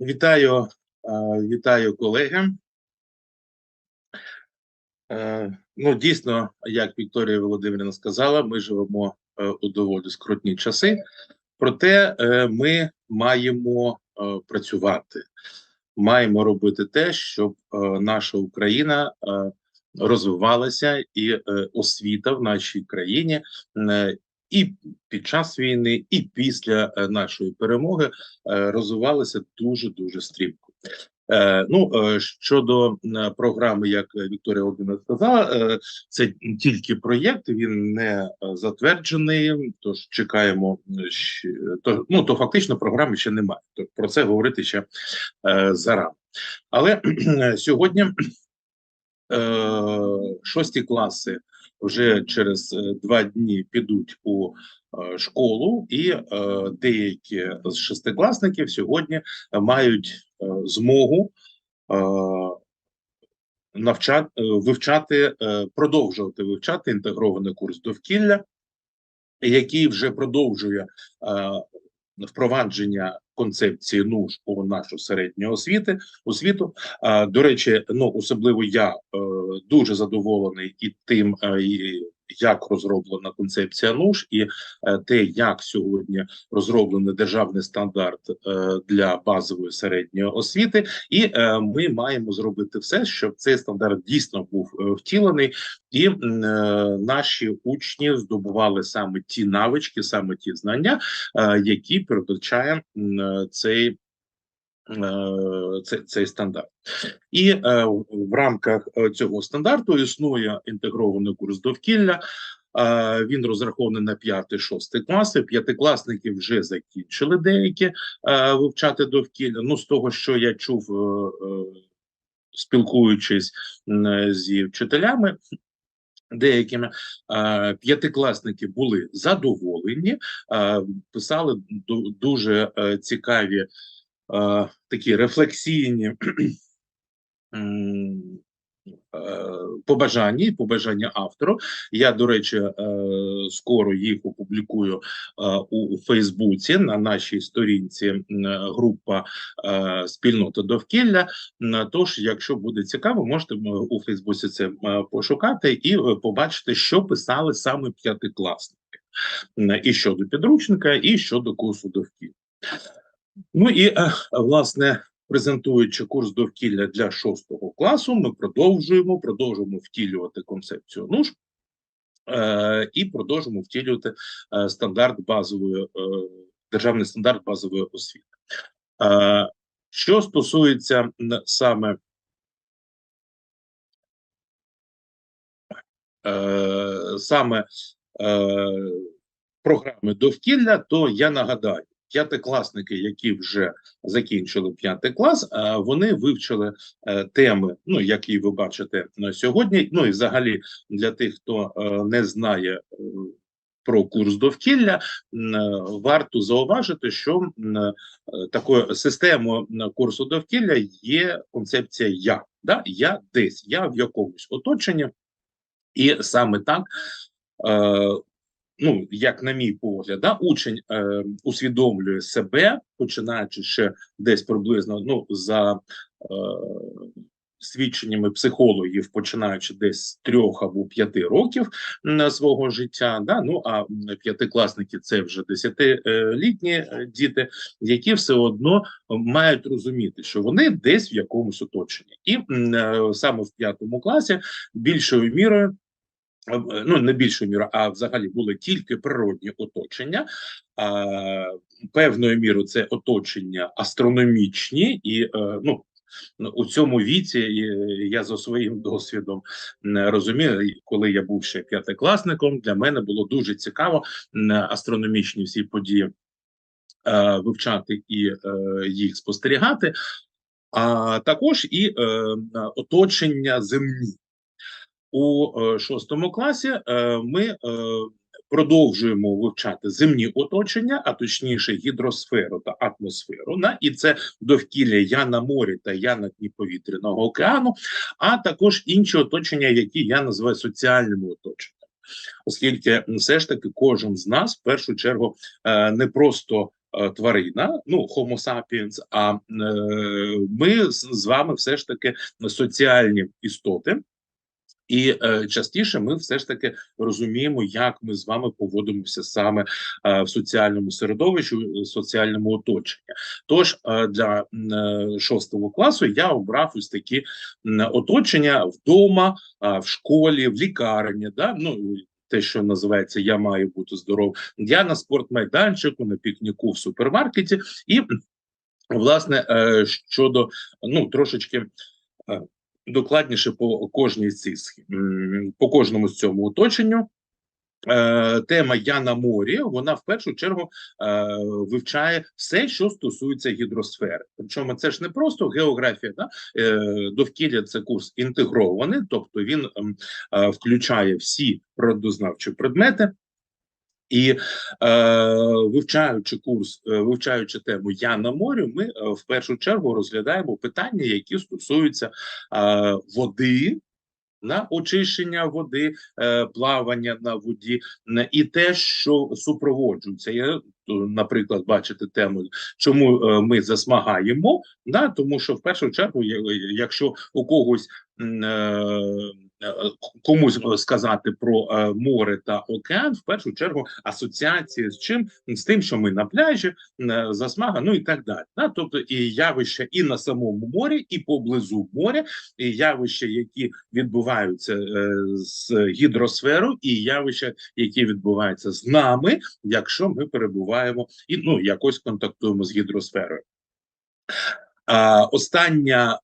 Вітаю, е, вітаю колеги. Е, Ну, дійсно, як Вікторія Володимирівна сказала, ми живемо е, у доволі скрутні часи, проте ми маємо працювати, маємо робити те, щоб наша Україна розвивалася і освіта в нашій країні і під час війни, і після е, нашої перемоги е, розвивалася дуже дуже стрімко. Е, ну щодо програми, як Вікторія Володимирівна сказала, це тільки проєкт, він не затверджений. Тож чекаємо, то ну то фактично програми ще немає. То про це говорити ще зарано. Але сьогодні шості класи вже через е, два дні підуть у е, школу, і е, деякі з шестикласників сьогодні мають змогу навчати, вивчати, продовжувати вивчати інтегрований курс довкілля, який вже продовжує впровадження концепції НУШ у нашу середню освіти освіту. До речі, ну особливо я е, дуже задоволений і тим, е, і як розроблена концепція НУШ, і е, те, як сьогодні розроблений державний стандарт е, для базової середньої освіти, і е, ми маємо зробити все, щоб цей стандарт дійсно був втілений, і наші учні здобували саме ті навички, саме ті знання, які передбачає цей. Е, Цей, стандарт, і е, в- рамках е, цього стандарту існує інтегрований курс довкілля. Він розрахований на 5-6 класи. П'ятикласники вже закінчили деякі вивчати довкілля. Ну, з того, що я чув, спілкуючись зі вчителями, деякими п'ятикласники були задоволені, писали дуже цікаві такі рефлексійні побажання побажання автору. Я, до речі, е, скоро їх опублікую у, у Фейсбуці на нашій сторінці група е, спільнота довкілля. Тож, якщо буде цікаво, можете у Фейсбуці це пошукати і е, побачити, що писали саме п'ятикласники і щодо підручника, і щодо курсу довкілля. Ну і е, власне. Презентуючи курс довкілля для шостого класу, ми продовжуємо продовжуємо втілювати концепцію НУШ е, і продовжуємо втілювати е, стандарт базової державний стандарт базової освіти. Що стосується саме саме програми довкілля, то я нагадаю, п'ятикласники, які вже закінчили п'ятий клас, е, вони вивчили е, теми, ну які ви бачите на сьогодні. Ну і взагалі для тих, хто е, не знає. Про курс довкілля варто зауважити, що такою системою курсу довкілля є концепція я. Да? Я десь, я в якомусь оточенні, і саме так, ну як на мій погляд, да, учень е, усвідомлює себе, починаючи ще десь приблизно ну за е, свідченнями психологів, починаючи десь з трьох або п'яти років м, свого життя. Да, ну а п'ятикласники це вже десятилітні е, діти, які все одно мають розуміти, що вони десь в якомусь оточенні, і е, саме в п'ятому класі більшою мірою е, ну не більшою мірою, а взагалі були тільки природні оточення. А, певною мірою це оточення астрономічні, і е, ну у цьому віці я за своїм досвідом розумію, коли я був ще п'ятикласником, для мене було дуже цікаво астрономічні всі події е, вивчати і е, їх спостерігати, а також і оточення земні у е, шостому класі е, ми е, продовжуємо вивчати земні оточення, а точніше гідросферу та атмосферу. На і це довкілля я на морі та я на дні повітряного океану, а також інші оточення, які я називаю соціальними оточеннями. Оскільки все ж таки кожен з нас в першу чергу не просто тварина, ну Homo sapiens, а ми з вами все ж таки соціальні істоти. І е, частіше ми все ж таки розуміємо, як ми з вами поводимося саме е, в соціальному середовищі, в соціальному оточенні. Тож е, для е, шостого класу я обрав ось такі м, оточення вдома, е, в школі, в лікарні. Да? Ну те, що називається Я маю бути здоров. Я на спортмайданчику, на пікніку в супермаркеті, і власне е, щодо ну трошечки. Докладніше по кожній цих по кожному з цьому оточенню. Е, тема Я на морі вона в першу чергу е, вивчає все, що стосується гідросфери. Причому це ж не просто географія, да? е, довкілля це курс інтегрований, тобто він ем, включає всі природознавчі предмети. І е, вивчаючи курс, е, вивчаючи тему Я на морі, ми е, в першу чергу розглядаємо питання, які стосуються е, води, на очищення води, е, плавання на воді, і те, що супроводжується. Я, наприклад, бачите тему, чому ми засмагаємо, да? тому що в першу чергу, якщо у когось комусь сказати про е, море та океан, в першу чергу асоціація з чим з тим, що ми на пляжі, е, засмага, ну і так далі. Да? Тобто і явища і на самому морі, і поблизу моря, і явища, які відбуваються е, з гідросферою, і явища, які відбуваються з нами, якщо ми перебуваємо і ну якось контактуємо з гідросферою. Остання,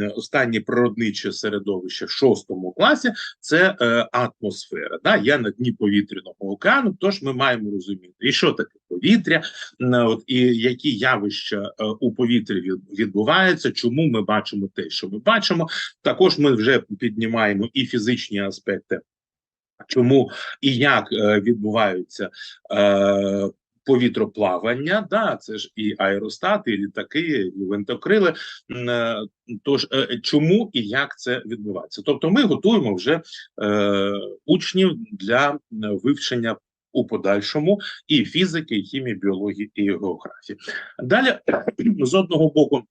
е, останнє природниче середовище в шостому класі це е, атмосфера. Да? Я на дні повітряного океану, тож ми маємо розуміти, і що таке повітря, от, і які явища е, у повітрі відбуваються, чому ми бачимо те, що ми бачимо. Також ми вже піднімаємо і фізичні аспекти, чому і як відбуваються. Повітроплавання, да, це ж і аеростати, і літаки, і винтокрили. Е, Тож е, чому і як це відбувається? Тобто, ми готуємо вже е, учнів для вивчення у подальшому і фізики, і хімії, біології і географії. Далі з одного боку.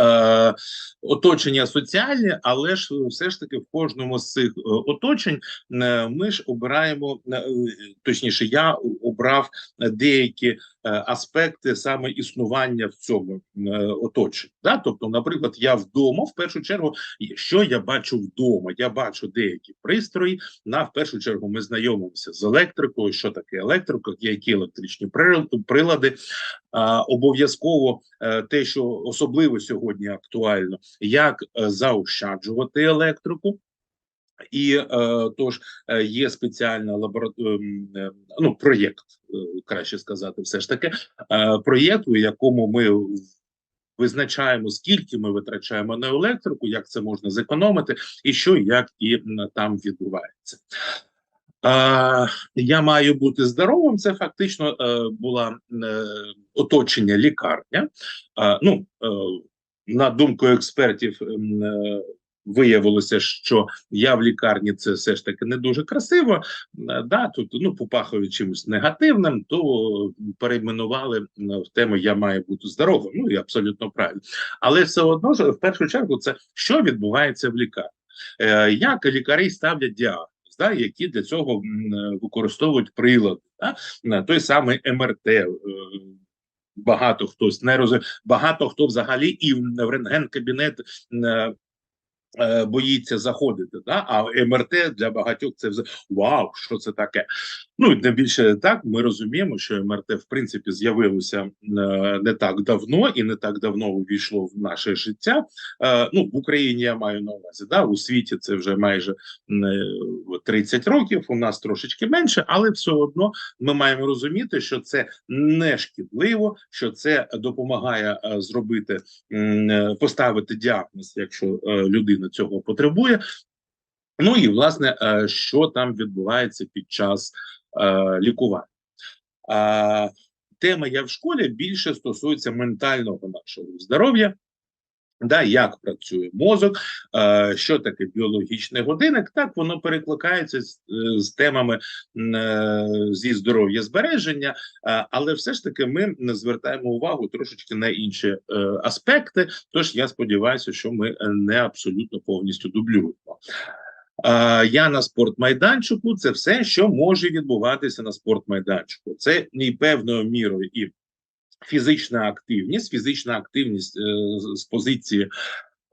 Е, оточення соціальні, але ж все ж таки в кожному з цих е, оточень е, ми ж обираємо е, точніше, я обрав деякі е, аспекти саме існування в цьому е, оточенні. Да? Тобто, наприклад, я вдома в першу чергу, що я бачу вдома? Я бачу деякі пристрої. На в першу чергу ми знайомимося з електрикою. Що таке електрика, які електричні прилади. А, обов'язково е, те, що особливо сьогодні актуально, як е, заощаджувати електрику. І е, тож е, є спеціальна лабораторія, ну проєкт, е, краще сказати, все ж таки, е, проєкт, у якому ми визначаємо, скільки ми витрачаємо на електрику, як це можна зекономити, і що як і там відбувається. Е, я маю бути здоровим. Це фактично е, була е, оточення лікарня. Е, ну, е, на думку експертів, е, виявилося, що я в лікарні це все ж таки не дуже красиво. Е, Да, тут ну попахує чимось негативним, то перейменували в тему Я маю бути здоровим. Ну і абсолютно правильно. Але все одно ж в першу чергу, це що відбувається в лікарні, е, як лікарі ставлять діагноз. Да, які для цього е, використовують прилади, да? на той самий МРТ. е, Багато хтось не розуміє, багато хто взагалі і в е, е, боїться заходити. Да? А МРТ для багатьох це вау, що це таке. Ну тим більше так ми розуміємо, що МРТ в принципі з'явилося е, не так давно і не так давно увійшло в наше життя. Е, ну в Україні я маю на увазі. Да? У світі це вже майже м, е, 30 років. У нас трошечки менше, але все одно ми маємо розуміти, що це не шкідливо, що це допомагає зробити поставити діагноз, якщо людина цього потребує. Ну і власне, що там відбувається під час лікування. Е, тема я в школі більше стосується ментального нашого здоров'я. Да, як працює мозок, е, що таке біологічний годинник, так воно перекликається з, е, з темами е, зі здоров'я збереження, е, але все ж таки ми звертаємо увагу трошечки на інші е, аспекти. Тож я сподіваюся, що ми е, не абсолютно повністю дублюємо. Я на спортмайданчику це все, що може відбуватися на спортмайданчику. Це і певною мірою і фізична активність, фізична активність е, з позиції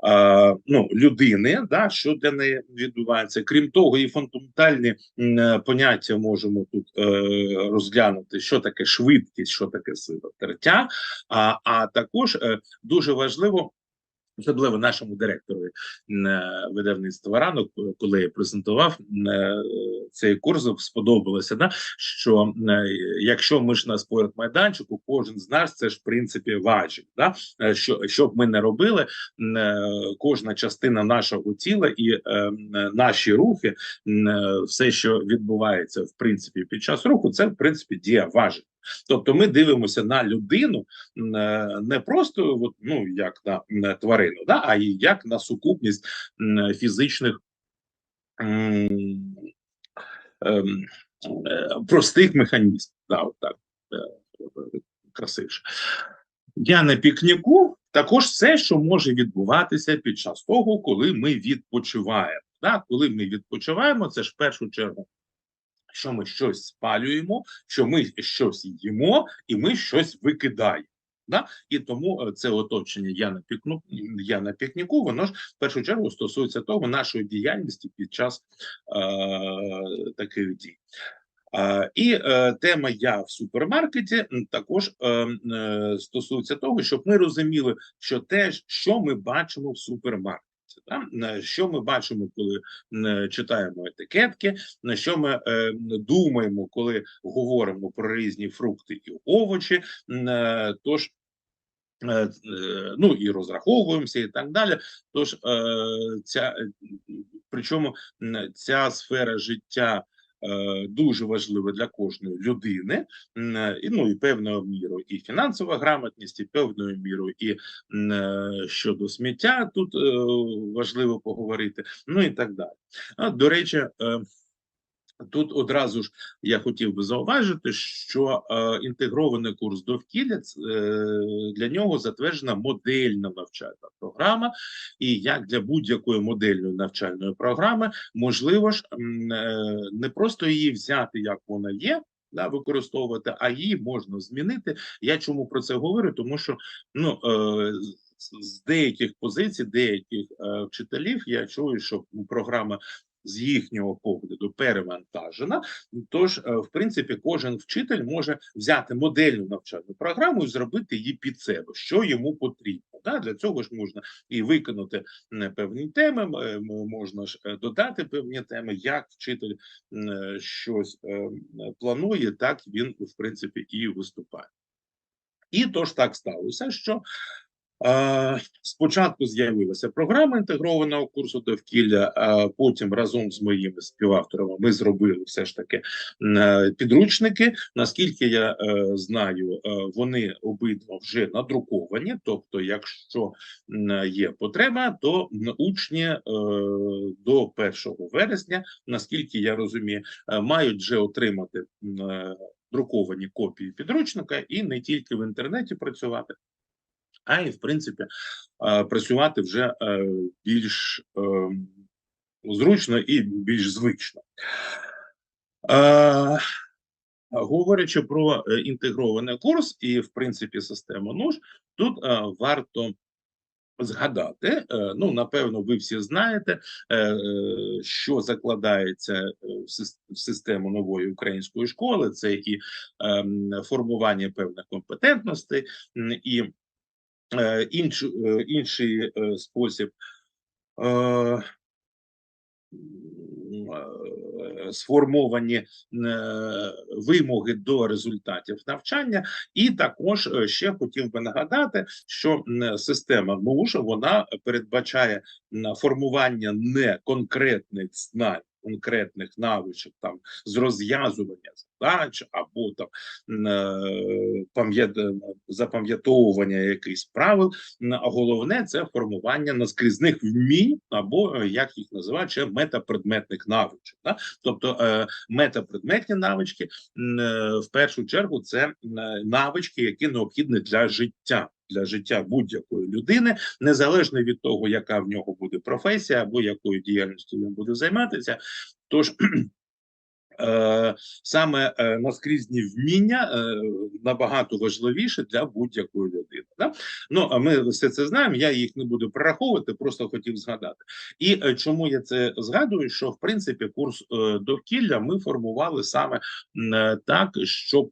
е, ну, людини, да, що для неї відбувається. Крім того, і фундаментальні е, поняття можемо тут е, розглянути, що таке швидкість, що таке сила тертя. А, а також е, дуже важливо. Особливо нашому директору видавництва ранок, коли я презентував е, цей курс, сподобалося, да, що е, якщо ми ж на спортмайданчику, кожен з нас це ж в принципі важить. Да? Е, Що, що б ми не робили, е, кожна частина нашого тіла і е, наші рухи, е, все, що відбувається в принципі під час руху, це в принципі дія важить. Тобто ми дивимося на людину е, не просто от, ну, як на, тварину, да, а як на сукупність фізичних ем, е, простих механізмів. Да, от так, е, красивше. Я на пікніку також все, що може відбуватися під час того, коли ми відпочиваємо. Да? Коли ми відпочиваємо, це ж в першу чергу, що ми щось спалюємо, що ми щось їмо, і ми щось викидаємо. Да? І тому е, це оточення я на пікну, я на пікніку, воно ж в першу чергу стосується того нашої діяльності під час е, таких дій. Е, і е, тема я в супермаркеті також е, е, стосується того, щоб ми розуміли, що те, що ми бачимо в супермаркеті. Да? Е, Що ми бачимо, коли м, читаємо етикетки, на що ми е, думаємо, коли говоримо про різні фрукти і овочі. Е, Тож е, е, ну і розраховуємося, і так далі. Тож е, ця е, причому ця сфера життя. Е, Дуже важлива для кожної людини, е, і ну і певною мірою і фінансова грамотність, і певною мірою і е, щодо сміття тут важливо поговорити. Ну і так далі. До речі, Тут одразу ж я хотів би зауважити, що е, інтегрований курс довкілля е, для нього затверджена модельна навчальна програма, і як для будь-якої модельної навчальної програми, можливо ж е, не просто її взяти, як вона є. Да, використовувати, а її можна змінити. Я чому про це говорю? Тому що ну е, з- деяких позицій, деяких е, вчителів я чую, що програма з їхнього погляду перевантажена. Тож, е, в принципі, кожен вчитель може взяти модельну навчальну програму і зробити її під себе, що йому потрібно. Да? Для цього ж можна і виконати певні теми, е, можна ж е, додати певні теми, як вчитель щось планує, так він в принципі і виступає. І тож так сталося, що Спочатку з'явилася програма інтегрованого курсу довкілля, а потім разом з моїми співавторами ми зробили все ж таки е, підручники. Наскільки я е, знаю, е, вони обидва вже надруковані. Тобто, якщо є потреба, то учні до 1 вересня, наскільки я розумію, мають вже отримати друковані копії підручника і не тільки в інтернеті працювати а й в принципі працювати вже е, більш е, зручно і більш звично. Е, Говорячи про інтегрований курс і, в принципі, систему НУШ, тут варто згадати. Ну, напевно, ви всі знаєте, що закладається в систему нової української школи. Це і ем, формування певних компетентностей, і інш, е, інший е, спосіб. Е, е, сформовані е, вимоги до результатів навчання, і також е, ще хотів би нагадати, що система МУШ вона передбачає формування не конкретних знань конкретних навичок там з розв'язування задач або там е, пам'ят- запам'ятовування якихось правил. А головне це формування наскрізних вмінь, або е, як їх називають, ще метапредметних навичок. Да? Тобто е, метапредметні навички е, в першу чергу це е, навички, які необхідні для життя. Для життя будь-якої людини, незалежно від того, яка в нього буде професія або якою діяльністю він буде займатися. Тож е, саме е, наскрізні вміння е, набагато важливіше для будь-якої людини. Да? Ну а ми все це знаємо. Я їх не буду перераховувати, просто хотів згадати. І чому я це згадую? Що в принципі курс довкілля ми формували саме так, щоб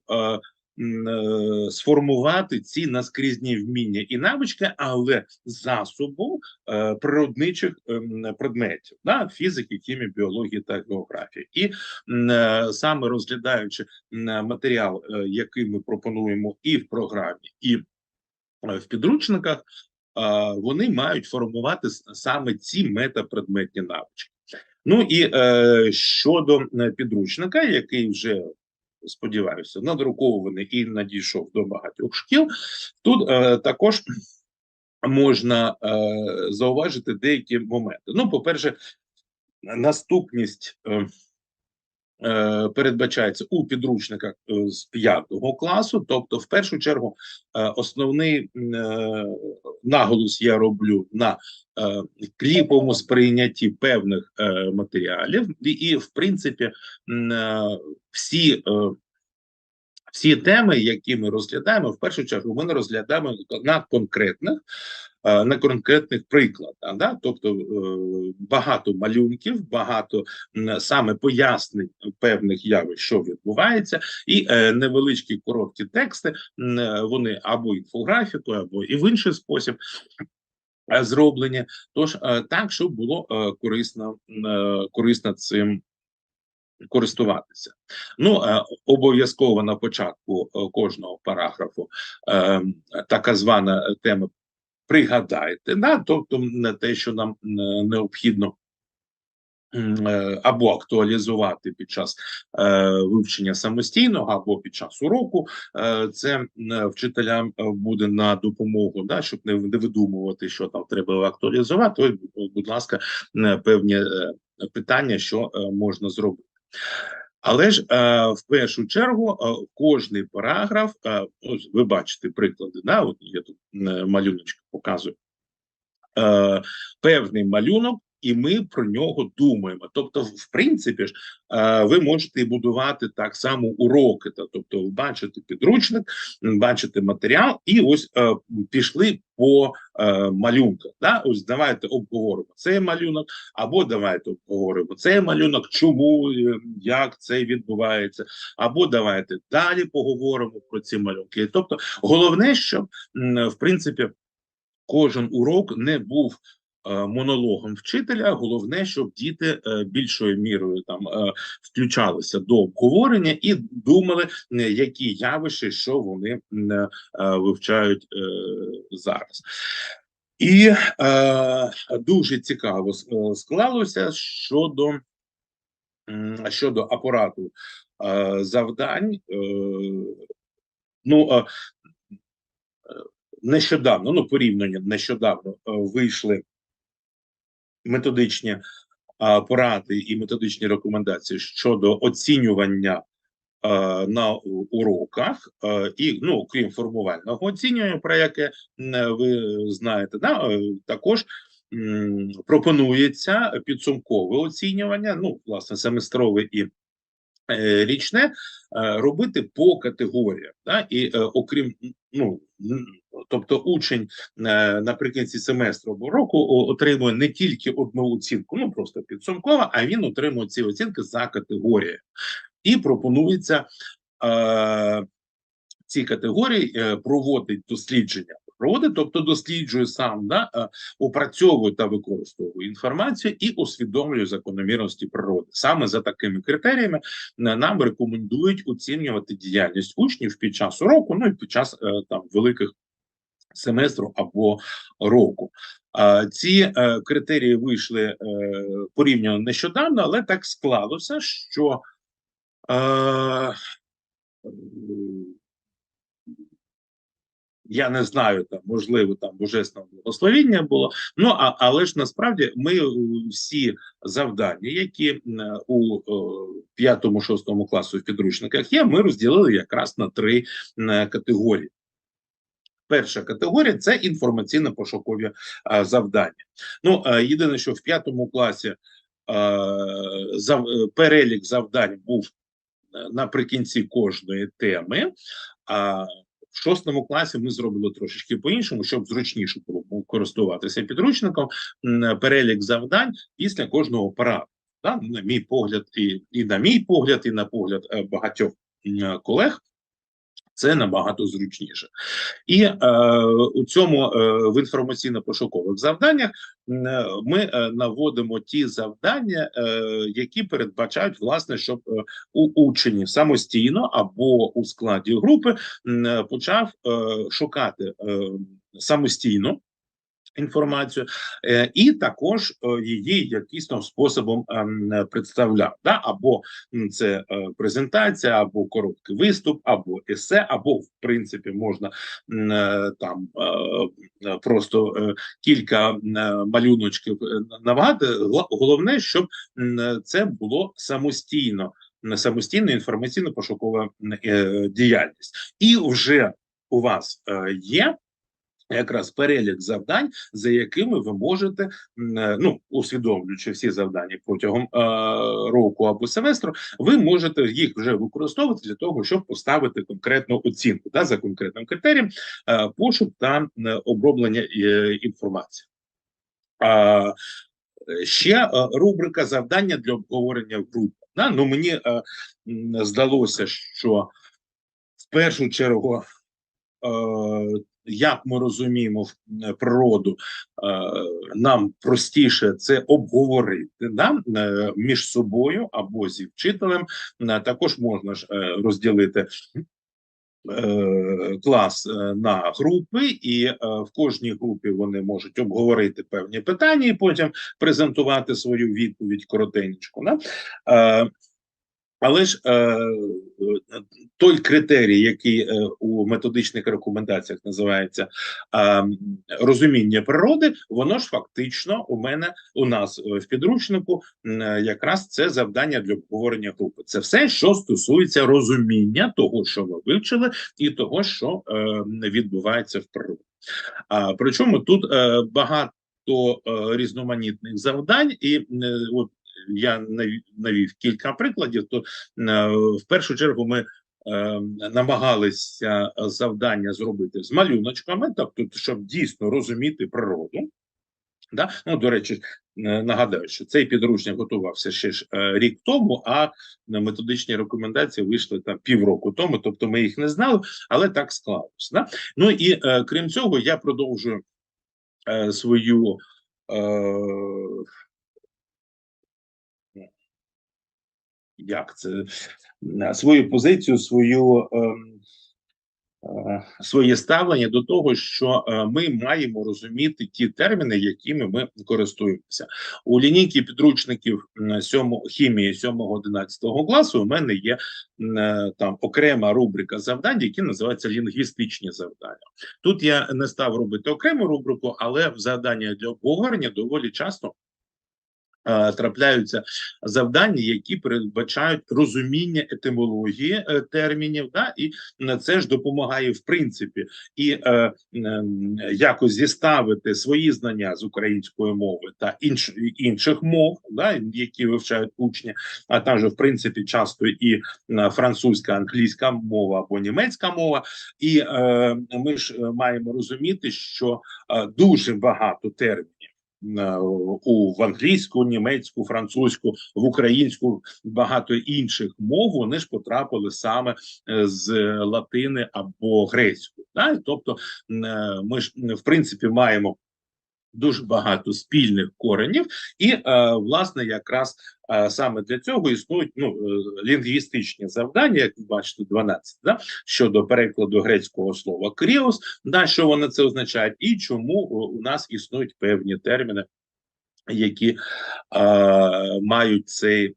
сформувати ці наскрізні вміння і навички, але засобу е, природничих ем, предметів, да? фізики, хімії, біології та географії. І е, саме розглядаючи матеріал, е, який ми пропонуємо і в програмі, і е, в підручниках, вони мають формувати саме ці метапредметні навички. Ну і е, щодо е, підручника, який вже сподіваюся, надрукований і надійшов до багатьох шкіл, тут е, також можна е, зауважити деякі моменти. Ну, по-перше, наступність е, передбачається у підручниках е, з п'ятого класу. Тобто, в першу чергу, е, основний е, наголос я роблю на е, кліповому сприйнятті певних е, матеріалів, і, в принципі, е, всі. Е, всі теми, які ми розглядаємо, в першу чергу ми не розглядаємо на конкретних, е, на конкретних прикладах. Да? Тобто е, багато малюнків, багато саме пояснень певних явищ, що відбувається, і е, невеличкі короткі тексти. е, Вони або інфографікою, або і в інший спосіб. е, Зроблені, тож е, так, щоб було е, корисно, е, корисно цим користуватися. Ну е, обов'язково на початку е, кожного параграфу е, така звана тема пригадайте, да? тобто не те, що нам необхідно. е, Або актуалізувати під час е, вивчення самостійного, або під час уроку, е, це вчителям буде на допомогу, да, щоб не, не видумувати, що там треба актуалізувати. Ось, будь ласка, певні питання, що можна зробити. Але ж е, в першу чергу е, кожний параграф, е, ось ви бачите приклади, да, от я тут малюночки показую. Певний малюнок, і ми про нього думаємо. Тобто, в принципі ж, ви можете будувати так само уроки. Та, тобто, бачите підручник, бачите матеріал, і ось пішли по е, малюнках. Да? Ось давайте обговоримо цей малюнок, або давайте обговоримо цей малюнок, чому, е, як це відбувається, або давайте далі поговоримо про ці малюнки. Тобто, головне, щоб в принципі кожен урок не був монологом вчителя. Головне, щоб діти е, більшою мірою там е, включалися до обговорення і думали, е, які явища, що вони е, вивчають е, зараз. І е, дуже цікаво е, склалося щодо, щодо апарату е, завдань. Е, ну, е, нещодавно, ну порівняно нещодавно е, вийшли методичні а, поради і методичні рекомендації щодо оцінювання е, на уроках, е, і ну крім формувального оцінювання, про яке ви знаєте, да, е, також. Пропонується підсумкове оцінювання, ну, власне, семестрове і е, річне, е, робити по категоріях. Да? І окрім, ну, тобто учень е, наприкінці семестру року отримує не тільки одну оцінку, ну просто підсумкова, а він отримує ці оцінки за категорією. І пропонується е, ці категорії е, проводить дослідження природи, тобто досліджує сам, да, е, опрацьовує та використовує інформацію і усвідомлює закономірності природи. Саме за такими критеріями е, нам рекомендують оцінювати діяльність учнів під час уроку, ну і під час е, там великих семестру або року. Ці критерії вийшли порівняно нещодавно, але так склалося, що я не знаю, там можливо там божественне благословіння було. Ну а але ж насправді ми е, всі завдання, які е, у п'ятому шостому класу в підручниках є, ми розділили якраз на три е, категорії. Перша категорія це інформаційно-пошукові е, завдання. Ну е, єдине, що в п'ятому класі е, зав, е, перелік завдань був е, наприкінці кожної теми. А в шостому класі ми зробили трошечки по-іншому, щоб зручніше було користуватися підручником. Перелік завдань після кожного параграфу. Да? На мій погляд, і, і на мій погляд, і на погляд е, багатьох колег. Це набагато зручніше, і е, у цьому е, в інформаційно-пошукових завданнях е, ми е, наводимо ті завдання, е, які передбачають власне, щоб е, у учені самостійно або у складі групи е, почав е, шукати е, самостійно інформацію, е, і також е, її якісь там способом ем, представляв. Да? Або це е, презентація, або короткий виступ, або есе, або в принципі можна там просто кілька малюночків е, Головне, щоб це було самостійно. Самостійна інформаційно-пошукова діяльність, і вже у вас є якраз перелік завдань, за якими ви можете, е, ну усвідомлюючи всі завдання протягом е, року або семестру, ви можете їх вже використовувати для того, щоб поставити конкретну оцінку да, за конкретним критерієм е, пошук та е, оброблення е, інформації. Е, ще е, рубрика завдання для обговорення в групах. Да? Ну мені е, здалося, що в першу чергу е, як ми розуміємо в- е, природу, е, нам простіше це обговорити да? е, між собою або зі вчителем. Також можна ж розділити. Клас на групи, і в кожній групі вони можуть обговорити певні питання і потім презентувати свою відповідь коротеньку. Да? Але ж е, е, той критерій, який е, у методичних рекомендаціях називається е, розуміння природи, воно ж фактично у мене у нас е, в підручнику якраз це завдання для обговорення групи. Це все, що стосується розуміння того, що ми вивчили, і того, що е, відбувається в природі. А причому тут е, багато е, різноманітних завдань, і е, от я навів, кілька прикладів. То е, в першу чергу ми е, намагалися завдання зробити з малюночками, тобто, щоб дійсно розуміти природу. Да? Ну, до речі, е, нагадаю, що цей підручник готувався ще ж рік тому, а методичні рекомендації вийшли там півроку тому, тобто ми їх не знали, але так склалося. Да? Ну і крім цього, я продовжую свою. Як це е, свою позицію, свою ем, е, своє ставлення до того, що е, ми маємо розуміти ті терміни, якими ми користуємося у лінійки підручників м, сьому хімії 7-11 класу. У мене є там окрема рубрика завдань, які називаються лінгвістичні завдання. Тут я не став робити окрему рубрику, але в завдання для обговорення доволі часто трапляються завдання, які передбачають розуміння етимології е, термінів, да, і це ж допомагає в принципі і е, ем, якось зіставити свої знання з української мови та інш, інших мов, да, які вивчають учні, а також в принципі часто і е, французька, англійська мова або німецька мова. І е, ми ж е, маємо розуміти, що е, дуже багато термінів е, у в англійську, німецьку, французьку, в українську багато інших мов вони ж потрапили саме е, з латини або грецької. Да? Тобто, е, ми ж в принципі маємо дуже багато спільних коренів, і е, власне якраз е, саме для цього існують ну е, лінгвістичні завдання, як ви бачите, 12, да, щодо перекладу грецького слова кріос, да, що вони це означають, і чому у нас існують певні терміни, які мають цей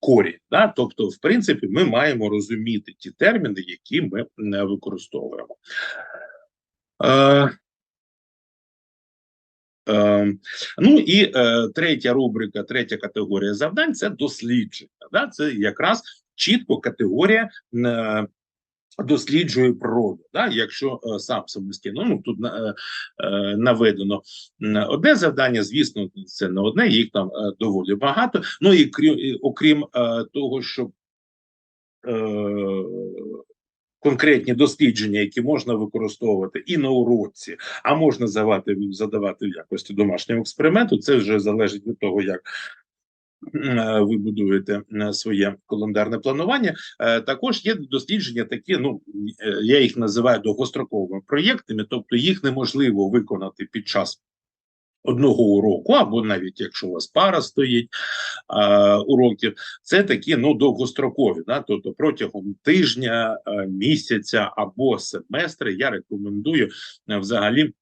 корінь. Да? Тобто, в принципі, ми маємо розуміти ті терміни, які ми використовуємо. Е, ну і е, третя рубрика, третя категорія завдань це дослідження. Да? Це якраз чітко категорія е, досліджує природу. Да? Якщо е, сам самостійно, ну тут наведено одне завдання, звісно, це не одне, їх там доволі багато. Ну і крім, окрім того, щоб е, конкретні дослідження, які можна використовувати і на уроці, а можна задавати, задавати в якості домашнього експерименту. Це вже залежить від того, як е, ви будуєте е, своє календарне планування. Е, Також є дослідження такі, ну я їх називаю довгостроковими проєктами, тобто їх неможливо виконати під час одного уроку, або навіть якщо у вас пара стоїть а, уроків, це такі ну довгострокові. Да? Тобто протягом тижня, місяця або семестри я рекомендую взагалі.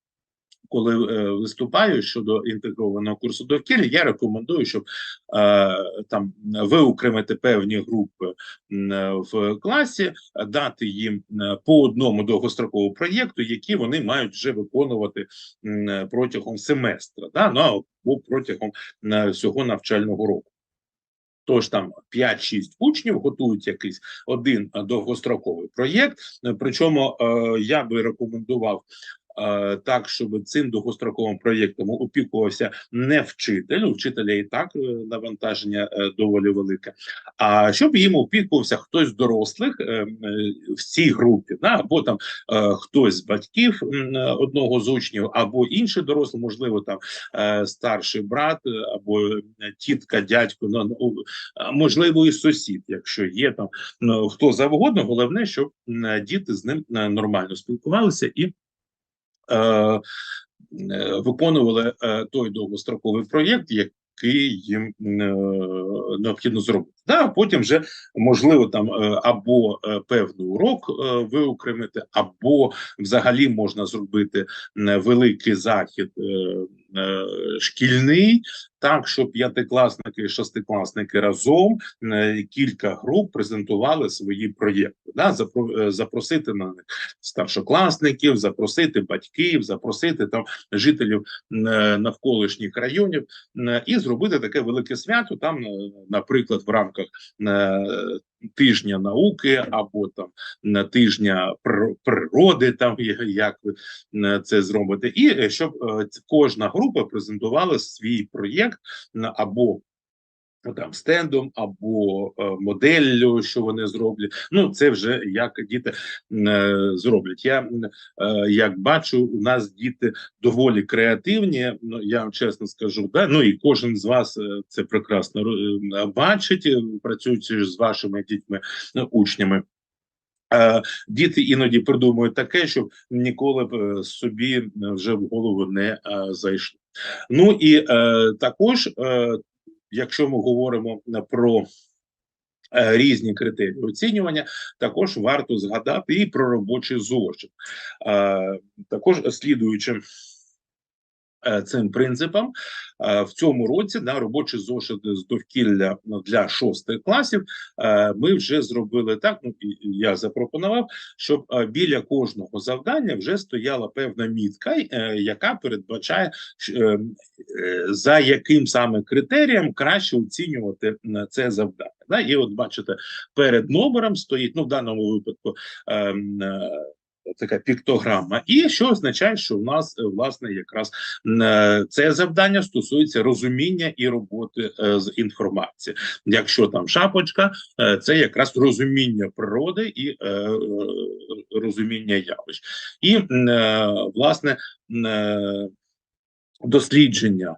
Коли е, виступаю щодо інтегрованого курсу довкілля, я рекомендую, щоб е, там виокремити певні групи в класі, дати їм е, по одному довгостроковому проєкту, які вони мають вже виконувати протягом семестра, да? ну або протягом всього навчального року. Тож там 5-6 учнів готують якийсь один довгостроковий проєкт. Причому я би рекомендував так, щоб цим довгостроковим проєктом опікувався не вчитель, у вчителя і так е, навантаження е, доволі велике, а щоб їм опікувався хтось з дорослих е, е, в цій групі, да? або там е, хтось з батьків е, одного з учнів, або інший дорослий, можливо, там е, старший брат е, або е, тітка, дядько, ну, можливо, і сусід, якщо є там ну, хто завгодно. Головне, щоб діти з ним е, нормально спілкувалися і е, е, виконували е, той довгостроковий проєкт, який їм е, необхідно зробити. Да, потім вже можливо там е, або е, певний урок е, виокремити, або взагалі можна зробити великий захід е, е, шкільний, так щоб п'ятикласники і шестикласники разом е, кілька груп презентували свої проєкти. Да, е, запросити на них старшокласників, запросити батьків, запросити там жителів е, навколишніх районів е, і зробити таке велике свято. Там, е, наприклад, в рамках е, тижня науки або там на тижня пр- природи, там як ви е, це зробите, і е, щоб е, кожна група презентувала свій проєкт або там стендом, або е, моделлю, що вони зроблять. Ну це вже як діти е, зроблять. Я е, як бачу, у нас діти доволі креативні. Ну я вам чесно скажу, да ну і кожен з вас це прекрасно бачить, працюючи з вашими дітьми, е, учнями. Діти іноді придумують таке, щоб ніколи б собі вже в голову не зайшло. Ну і е, також, е, якщо ми говоримо е, про е, різні критерії оцінювання, також варто згадати і про робочий зошит. Е, також слідуючи цим принципам, е, в цьому році на робочий зошит з довкілля для шостих класів е, ми вже зробили так. Ну я запропонував, щоб е, біля кожного завдання вже стояла певна мітка, е, яка передбачає е, е, за яким саме критерієм краще оцінювати це завдання. І от бачите, перед номером стоїть, ну в даному випадку. Така піктограма, і що означає, що в нас е, власне якраз е, це завдання стосується розуміння і роботи е, з інформацією. Якщо там шапочка, це якраз розуміння природи і розуміння явищ, і власне дослідження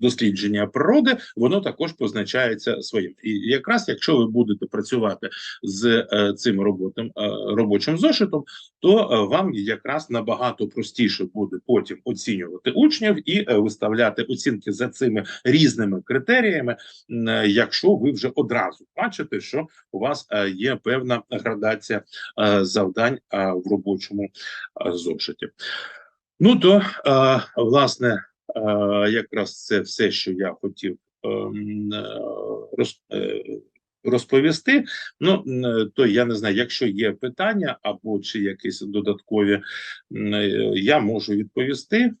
дослідження природи, воно також позначається своїм. І якраз якщо ви будете працювати з е, цим роботом е, робочим зошитом, то е, вам якраз набагато простіше буде потім оцінювати учнів і е, виставляти оцінки за цими різними критеріями, е, якщо ви вже одразу бачите, що у вас е, є певна градація е, завдань е, в робочому е, зошиті. Ну то е, власне, е, якраз це все, що я хотів ем, е, е, розповісти. Ну м, то я не знаю, якщо є питання або чи якісь додаткові, е, я можу відповісти.